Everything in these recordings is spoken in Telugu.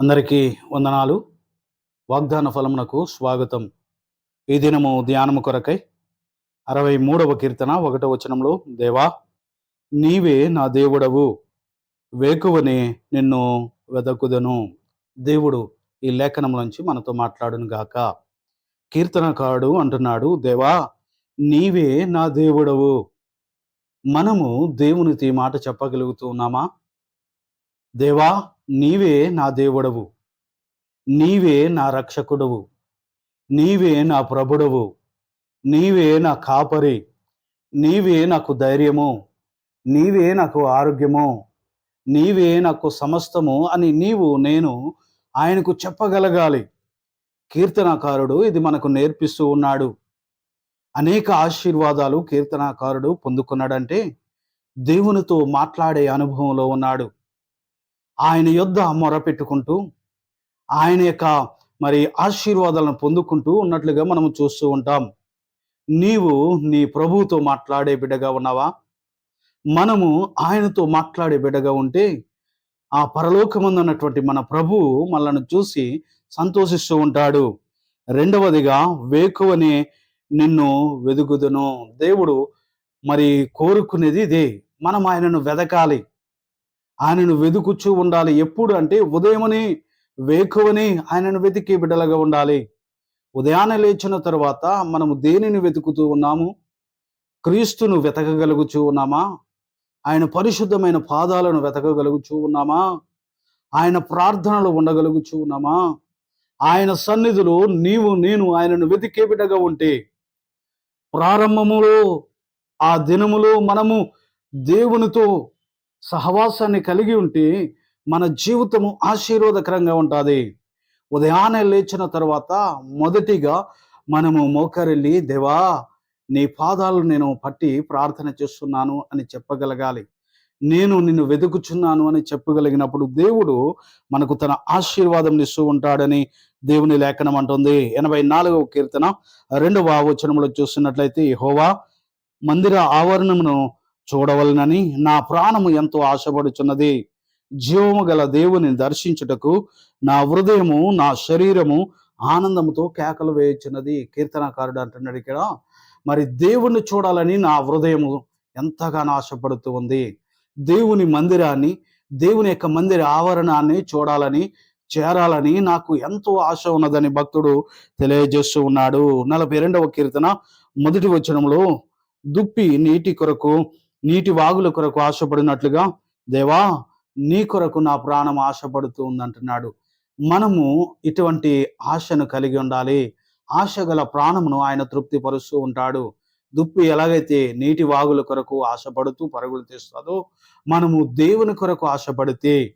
అందరికీ వందనాలు. వాగ్దాన ఫలమునకు స్వాగతం. ఈ దినము ధ్యానము కొరకై అరవై మూడవ కీర్తన ఒకటవ వచనంలో దేవా నీవే నా దేవుడవు వేకువనే నిన్ను వెదకుదను. దేవుడు ఈ లేఖనంలోంచి మనతో మాట్లాడును గాక. కీర్తనకారుడు అంటున్నాడు దేవా నీవే నా దేవుడవు మనము దేవునితో మాట చెప్పగలుగుతున్నామా దేవా నీవే నా దేవుడవు. నీవే నా రక్షకుడవు. నీవే నా ప్రభుడవు. నీవే నా కాపరి. నీవే నాకు ధైర్యము. నీవే నాకు ఆరోగ్యము. నీవే నాకు సమస్తము అని నీవు నేను ఆయనకు చెప్పగలగాలి. కీర్తనాకారుడు ఇది మనకు నేర్పిస్తూ ఉన్నాడు. అనేక ఆశీర్వాదాలు కీర్తనాకారుడు పొందుకున్నాడంటే దేవునితో మాట్లాడే అనుభవంలో ఉన్నాడు. ఆయన యొద్ద మొరపెట్టుకుంటూ ఆయన యొక్క మరి ఆశీర్వాదాలను పొందుకుంటూ ఉన్నట్లుగా మనం చూస్తూ ఉంటాం. నీవు నీ ప్రభువుతో మాట్లాడే బిడ్డగా ఉన్నావా? మనము ఆయనతో మాట్లాడే బిడ్డగా ఉంటే ఆ పరలోకమందున్నటువంటి మన ప్రభువు మనల్ని చూసి సంతోషిస్తూ ఉంటాడు. రెండవదిగా వేకువనే నిన్ను వెదుగుదును. దేవుడు మరి కోరుకునేది ఇదే. మనం ఆయనను వెదకాలి. ఆయనను వెతుకుచూ ఉండాలి. ఎప్పుడు అంటే ఉదయమని వేకువని ఆయనను వెతికి బిడ్డలుగా ఉండాలి. ఉదయాన్నే లేచిన తర్వాత మనము దేనిని వెతుకుతూ ఉన్నాము? క్రీస్తును వెతకగలుగుచూ ఉన్నామా? ఆయన పరిశుద్ధమైన పాదాలను వెతకగలుగుచూ ఉన్నామా? ఆయన ప్రార్థనలు ఉండగలుగుచూ ఉన్నామా? ఆయన సన్నిధిలో నీవు నేను ఆయనను వెతికే బిడ్డగా ఉంటే ప్రారంభములో ఆ దినములో మనము దేవునితో సహవాసాన్ని కలిగి ఉంటే మన జీవితము ఆశీర్వాదకరంగా ఉంటుంది. ఉదయాన్నే లేచిన తర్వాత మొదటిగా మనము మోకరెళ్ళి దేవా నీ పాదాలు నేను పట్టి ప్రార్థన చేస్తున్నాను అని చెప్పగలగాలి. నేను నిన్ను వెతుకుచున్నాను అని చెప్పగలిగినప్పుడు దేవుడు మనకు తన ఆశీర్వాదం ఇస్తూ ఉంటాడని దేవుని లేఖనం అంటుంది. ఎనభై నాలుగవ కీర్తన రెండవ వచనంలో చూస్తున్నట్లయితే హోవా మందిర ఆవరణమును చూడవలనని నా ప్రాణము ఎంతో ఆశపడుచున్నది. జీవము గల దేవుని దర్శించుటకు నా హృదయము నా శరీరము ఆనందముతో కేకలు వేయుచున్నది. కీర్తనకారుడు అంటున్నాడు ఇక్కడ. మరి దేవుణ్ణి చూడాలని నా హృదయము ఎంతగానో ఆశపడుతూ ఉంది. దేవుని మందిరాన్ని దేవుని యొక్క మందిర ఆవరణాన్ని చూడాలని చేరాలని నాకు ఎంతో ఆశ ఉన్నదని భక్తుడు తెలియజేస్తూ ఉన్నాడు. నలభై రెండవ కీర్తన మొదటి వచనంలో దుప్పి నీటి కొరకు నీటి వాగుల కొరకు ఆశపడినట్లుగా దేవా నీ కొరకు నా ప్రాణం ఆశపడుతూ ఉందంటున్నాడు. మనము ఇటువంటి ఆశను కలిగి ఉండాలి. ఆశ గల ప్రాణమును ఆయన తృప్తిపరుస్తూ ఉంటాడు. దుప్పి ఎలాగైతే నీటి వాగుల కొరకు ఆశపడుతూ పరుగులు తీస్తుందో మనము దేవుని కొరకు ఆశపడితే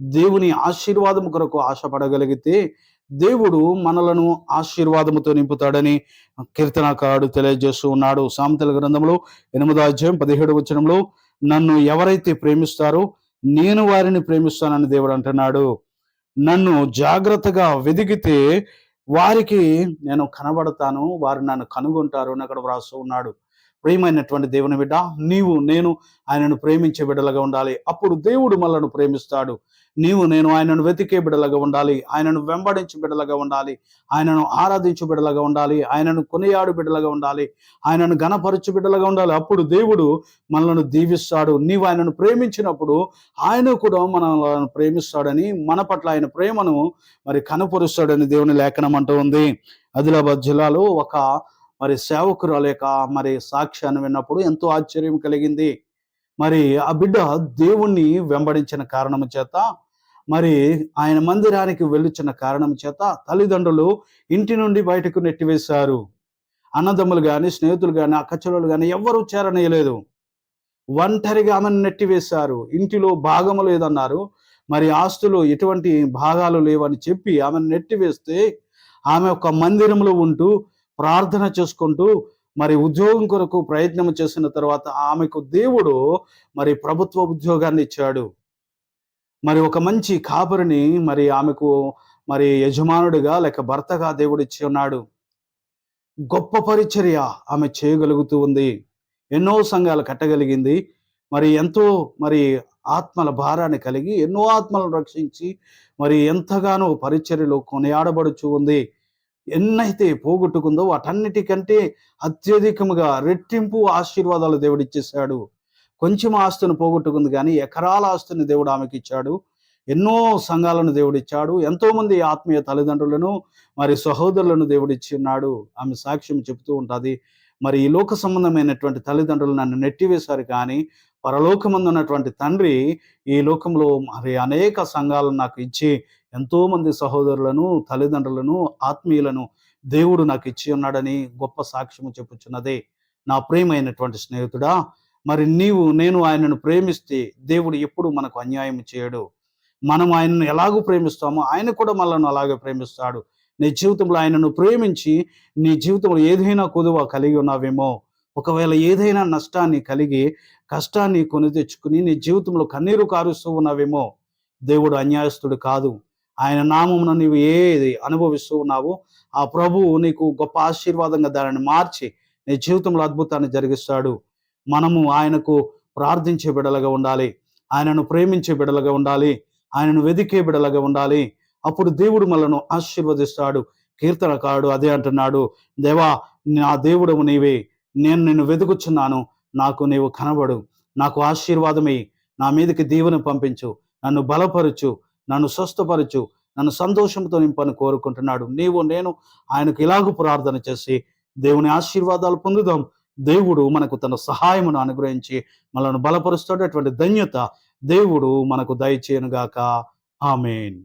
దేవుని ఆశీర్వాదం కొరకు ఆశపడగలిగితే దేవుడు మనలను ఆశీర్వాదముతో నింపుతాడని కీర్తనకారుడు తెలియజేస్తూ ఉన్నాడు. సామెతల గ్రంథంలో ఎనిమిదో అధ్యాయం పదిహేడు వచనంలో నన్ను ఎవరైతే ప్రేమిస్తారో నేను వారిని ప్రేమిస్తానని దేవుడు అంటున్నాడు. నన్ను జాగ్రత్తగా వెదిగితే వారికి నేను కనబడతాను వారు నన్ను కనుగొంటారు అని అక్కడ వ్రాస్తూ ఉన్నాడు. ప్రియమైనటువంటి దేవుని బిడ్డ నీవు నేను ఆయనను ప్రేమించే బిడ్డలుగా ఉండాలి. అప్పుడు దేవుడు మనలను ప్రేమిస్తాడు. నీవు నేను ఆయనను వెతికే బిడ్డలుగా ఉండాలి. ఆయనను వెంబడించి బిడ్డలుగా ఉండాలి. ఆయనను ఆరాధించు బిడ్డలుగా ఉండాలి. ఆయనను కొనియాడు బిడ్డలుగా ఉండాలి. ఆయనను గణపరచు బిడ్డలుగా ఉండాలి. అప్పుడు దేవుడు మనలను దీవిస్తాడు. నీవు ఆయనను ప్రేమించినప్పుడు ఆయన కూడా మనలను ప్రేమిస్తాడని మన పట్ల ఆయన ప్రేమను మరి కనపరుస్తాడని దేవుని లేఖనం అంటూ ఉంది. ఆదిలాబాద్ జిల్లాలో ఒక మరి సేవకురాలు యొక్క మరి సాక్ష్యాన్ని విన్నప్పుడు ఎంతో ఆశ్చర్యం కలిగింది. మరి ఆ బిడ్డ దేవుణ్ణి వెంబడించిన కారణం చేత మరి ఆయన మందిరానికి వెళ్ళుచున్న కారణం చేత తల్లిదండ్రులు ఇంటి నుండి బయటకు నెట్టివేశారు. అన్నదమ్ములు కానీ స్నేహితులు కానీ అక్కచెల్లెలు కానీ ఎవ్వరూ చేరనీయలేదు. ఒంటరిగా ఆమెను నెట్టివేశారు. ఇంటిలో భాగము లేదన్నారు. మరి ఆస్తులు ఎటువంటి భాగాలు లేవని చెప్పి ఆమెను నెట్టివేస్తే ఆమె ఒక మందిరంలో ఉంటూ ప్రార్థన చేసుకుంటూ మరి ఉద్యోగం కొరకు ప్రయత్నం చేసిన తర్వాత ఆమెకు దేవుడు మరి ప్రభుత్వ ఉద్యోగాన్ని ఇచ్చాడు. మరి ఒక మంచి కాపరిని మరి ఆమెకు మరి యజమానుడిగా లేక భర్తగా దేవుడు ఇచ్చి ఉన్నాడు. గొప్ప పరిచర్య ఆమె చేయగలుగుతూ ఉంది. ఎన్నో సంఘాలు కట్టగలిగింది. మరి ఎంతో మరి ఆత్మల భారాన్ని కలిగి ఎన్నో ఆత్మలను రక్షించి మరి ఎంతగానో పరిచర్యలో కొనియాడబడుచు ఉంది. ఎన్నైతే పోగొట్టుకుందో వాటన్నిటికంటే అత్యధికముగా రెట్టింపు ఆశీర్వాదాలు దేవుడిచ్చేశాడు. కొంచెం ఆస్తును పోగొట్టుకుంది కానీ ఎకరాల ఆస్తుని దేవుడు ఆమెకి ఇచ్చాడు ఎన్నో సంఘాలను దేవుడిచ్చాడు. ఎంతోమంది ఆత్మీయ తల్లిదండ్రులను మరి సహోదరులను దేవుడు ఇచ్చి ఉన్నాడు ఆమె సాక్ష్యం చెబుతూ ఉంటుంది. మరి ఈ లోక సంబంధమైనటువంటి తల్లిదండ్రులు నన్ను నెట్టివేశారు కానీ పరలోకమందున్నటువంటి తండ్రి ఈ లోకంలో మరి అనేక సంఘాలను నాకు ఇచ్చి ఎంతోమంది సహోదరులను తల్లిదండ్రులను ఆత్మీయులను దేవుడు నాకు ఇచ్చి ఉన్నాడని గొప్ప సాక్ష్యము చెప్పుచున్నదే నా ప్రేమైనటువంటి స్నేహితుడా. మరి నీవు నేను ఆయనను ప్రేమిస్తే దేవుడు ఎప్పుడు మనకు అన్యాయం చేయడు. మనం ఆయనను ఎలాగూ ప్రేమిస్తామో ఆయన కూడా మనల్ని అలాగే ప్రేమిస్తాడు. నీ జీవితంలో ఆయనను ప్రేమించి నీ జీవితంలో ఏదైనా కొదువ కలిగి ఉన్నావేమో ఒకవేళ ఏదైనా నష్టాన్ని కలిగి కష్టాన్ని కొని తెచ్చుకుని నీ జీవితంలో కన్నీరు కారుస్తూ ఉన్నావేమో దేవుడు అన్యాయస్తుడు కాదు. ఆయన నామమున నీవు ఏది అనుభవిస్తూ ఉన్నావో ఆ ప్రభువు నీకు గొప్ప ఆశీర్వాదంగా దానిని మార్చి నీ జీవితంలో అద్భుతాన్ని జరిగిస్తాడు. మనము ఆయనకు ప్రార్థించే బిడలుగా ఉండాలి. ఆయనను ప్రేమించే బిడలుగా ఉండాలి. ఆయనను వెదికే బిడలుగా ఉండాలి. అప్పుడు దేవుడు మనను ఆశీర్వదిస్తాడు. కీర్తనకారుడు అదే అంటున్నాడు. దేవా నా దేవుడు నీవే. నేను నిన్ను వెతుకుచున్నాను నాకు నీవు కనబడు. నాకు ఆశీర్వాదమే నా మీదకి దీవెన పంపించు. నన్ను బలపరచు. నన్ను స్వస్థపరచు నన్ను సంతోషంతో నింపని కోరుకుంటున్నాడు. నీవు నేను ఆయనకు ఇలాగూ ప్రార్థన చేసి దేవుని ఆశీర్వాదాలు పొందుదాం. దేవుడు మనకు తన సహాయమును అనుగ్రహించి మనల్ని బలపరుస్తాడు అటువంటి ధన్యత దేవుడు మనకు దయచేయనుగాక. ఆమెన్.